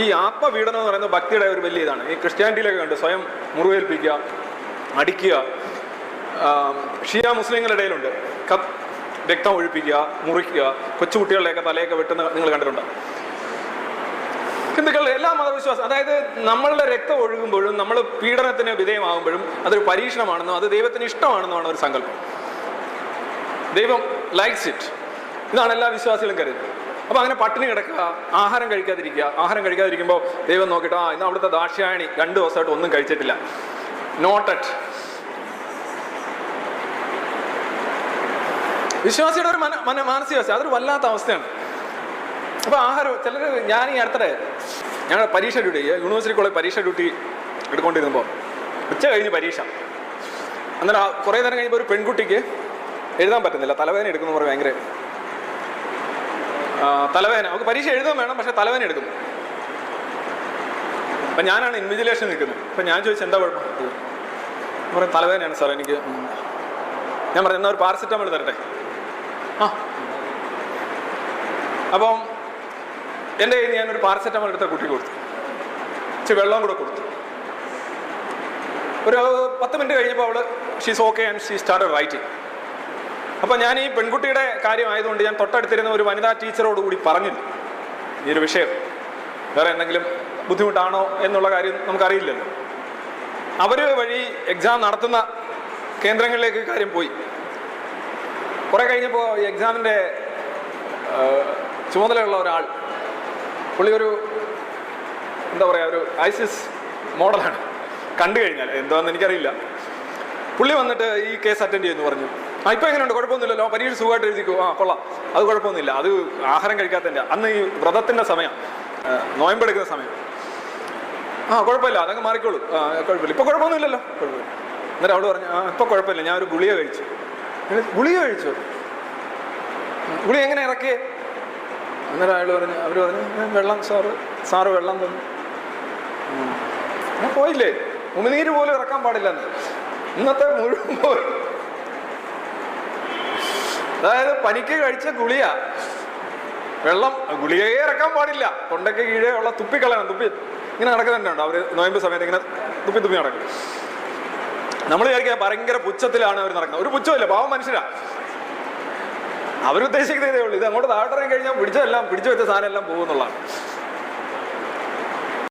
ഈ ആത്മപീഡനം എന്ന് പറയുന്നത് ഭക്തിയുടെ ഒരു വലിയ ഇതാണ്. ഈ ക്രിസ്ത്യാനിറ്റിയിലൊക്കെ കണ്ട് സ്വയം മുറിവേൽപ്പിക്കുക അടിക്കുക ഷിയ മുസ്ലിങ്ങളുടെ ഇടയിലുണ്ട്. രക്തം ഒഴിപ്പിക്കുക മുറിക്കുക കൊച്ചുകുട്ടികളുടെയൊക്കെ തലയൊക്കെ വെട്ടുന്ന നിങ്ങൾ കണ്ടിട്ടുണ്ട്. ഹിന്ദുക്കളുടെ എല്ലാ മതവിശ്വാസം അതായത് നമ്മളുടെ രക്തം ഒഴുകുമ്പോഴും നമ്മൾ പീഡനത്തിന് വിധേയമാകുമ്പോഴും അതൊരു പരീക്ഷണമാണെന്നും അത് ദൈവത്തിന് ഇഷ്ടമാണെന്നുമാണ് ഒരു സങ്കല്പം. ദൈവം ലൈക്സ് ഇറ്റ് ഇതാണ് എല്ലാ വിശ്വാസികളും കരുതുന്നത്. അപ്പൊ അങ്ങനെ പട്ടിണി കിടക്കുക ആഹാരം കഴിക്കാതിരിക്കുക. ആഹാരം കഴിക്കാതിരിക്കുമ്പോൾ ദൈവം നോക്കിയിട്ട് ആ ഇന്ന് അവിടുത്തെ ദാക്ഷ്യായണി രണ്ട് ദിവസമായിട്ട് ഒന്നും കഴിച്ചിട്ടില്ല. നോട്ടറ്റ് വിശ്വാസിയുടെ ഒരു മന മന മാനസികാവസ്ഥ അതൊരു വല്ലാത്ത അവസ്ഥയാണ്. അപ്പൊ ആഹാരം ചിലർ ഞാൻ ഈ അടുത്തിടെ ഞങ്ങളുടെ പരീക്ഷ ഡ്യൂട്ടി യൂണിവേഴ്സിറ്റി കോളേജ് പരീക്ഷ ഡ്യൂട്ടി എടുക്കൊണ്ടിരുന്നപ്പോൾ ഉച്ച കഴിഞ്ഞ് പരീക്ഷ. അന്നേരം കുറേ നേരം കഴിഞ്ഞപ്പോൾ ഒരു പെൺകുട്ടിക്ക് എഴുതാൻ പറ്റുന്നില്ല തലവേദന എടുക്കുന്നു പറഞ്ഞ് ഭയങ്കര തലവേദന. നമുക്ക് പരീക്ഷ എഴുതാൻ വേണം പക്ഷെ തലവേദന എടുക്കുന്നു അപ്പം ഞാനാണ് ഇൻവിജിലേഷൻ നിൽക്കുന്നത്. അപ്പം ഞാൻ ചോദിച്ചു എന്താ കുഴപ്പം? പറയും തലവേദനയാണ് സാർ എനിക്ക് ഞാൻ പറഞ്ഞു ഒരു പാരസെറ്റമോൾ തരട്ടെ. ആ. അപ്പം എന്റെ കയ്യിൽ ഞാനൊരു പാരസെറ്റമോൾ എടുത്ത കുട്ടി കൊടുത്തു. ഇച്ചിരി വെള്ളം കൂടെ കൊടുത്തു. ഒരു പത്ത് മിനിറ്റ് കഴിഞ്ഞപ്പോൾ അവൾ she's okay and she start writing അപ്പോൾ ഞാൻ ഈ പെൺകുട്ടിയുടെ കാര്യമായതുകൊണ്ട് ഞാൻ തൊട്ടടുത്തിരുന്ന ഒരു വനിതാ ടീച്ചറോട് കൂടി പറഞ്ഞില്ല. ഈ ഒരു വിഷയം. വേറെ എന്തെങ്കിലും ബുദ്ധിമുട്ടാണോ എന്നുള്ള കാര്യം നമുക്കറിയില്ലല്ലോ. അവർ വഴി എക്സാം നടത്തുന്ന കേന്ദ്രങ്ങളിലേക്ക് കാര്യം പോയി. കുറെ കഴിഞ്ഞപ്പോൾ ഈ ചുമതലയുള്ള ഒരാൾ പുള്ളി ഒരു എന്താ പറയുക ഒരു ഐസിസ് മോഡലാണ്. കണ്ടു കഴിഞ്ഞാൽ എന്താണെന്ന് എനിക്കറിയില്ല. പുള്ളി വന്നിട്ട് ഈ കേസ് അറ്റൻഡ് ചെയ്യുന്നു പറഞ്ഞു. ആ ഇപ്പം എങ്ങനെയുണ്ട്? കുഴപ്പമൊന്നുമില്ലല്ലോ. പരീക്ഷ സുഖമായിട്ട് എഴുതിക്കോ? ആ കൊള്ളാം. അത് കുഴപ്പമൊന്നുമില്ല. അത് ആഹാരം കഴിക്കാത്തതിന്റെ അന്ന് ഈ വ്രതത്തിന്റെ സമയം നോയമ്പെടുക്കുന്ന സമയം. ആ കുഴപ്പമില്ല. അതങ്ങ് മാറിക്കോളൂ. ആ കുഴപ്പമില്ല. ഇപ്പൊ കുഴപ്പമൊന്നുമില്ലല്ലോ. കുഴപ്പമില്ല. എന്നിട്ട് അവൾ പറഞ്ഞു ആ ഇപ്പൊ കുഴപ്പമില്ല. ഞാൻ ഒരു ഗുളിക കഴിച്ചു. ഗുളിക കഴിച്ചു? ഗുളിക എങ്ങനെ ഇറക്കിയേ? അന്നേരം അയാൾ പറഞ്ഞു അവർ പറഞ്ഞു വെള്ളം സാറ് സാറ് വെള്ളം തന്നു. ഞാൻ പോയില്ലേ? ഉമിനീര് പോലും ഇറക്കാൻ പാടില്ലെന്ന്. ഇന്നത്തെ മുഴുവൻ അതായത് പനിക്ക് കഴിച്ച ഗുളിക. വെള്ളം ഗുളികയെ ഇറക്കാൻ പാടില്ല. തൊണ്ടയ്ക്ക് കീഴേ ഉള്ള തുപ്പിക്കളയണം തുപ്പി ഇങ്ങനെ നടക്കുന്നുണ്ടോ അവർ നോയമ്പ് സമയത്ത് ഇങ്ങനെ തുപ്പി തുപ്പി നടക്കും. നമ്മൾ വിചാരിക്കുക ഭയങ്കര പുച്ഛത്തിലാണ് അവർ നടക്കുന്നത്. ഒരു പുച്ഛമില്ല പാവം മനുഷ്യരാ. അവരുദ്ദേശിക്കുന്നതേ ഉള്ളൂ. ഇത് അങ്ങോട്ട് താഴ്ത്തിറങ്ങി കഴിഞ്ഞാൽ പിടിച്ചതെല്ലാം പിടിച്ചു വെച്ച സാധനം എല്ലാം പോകുന്നുള്ളതാണ്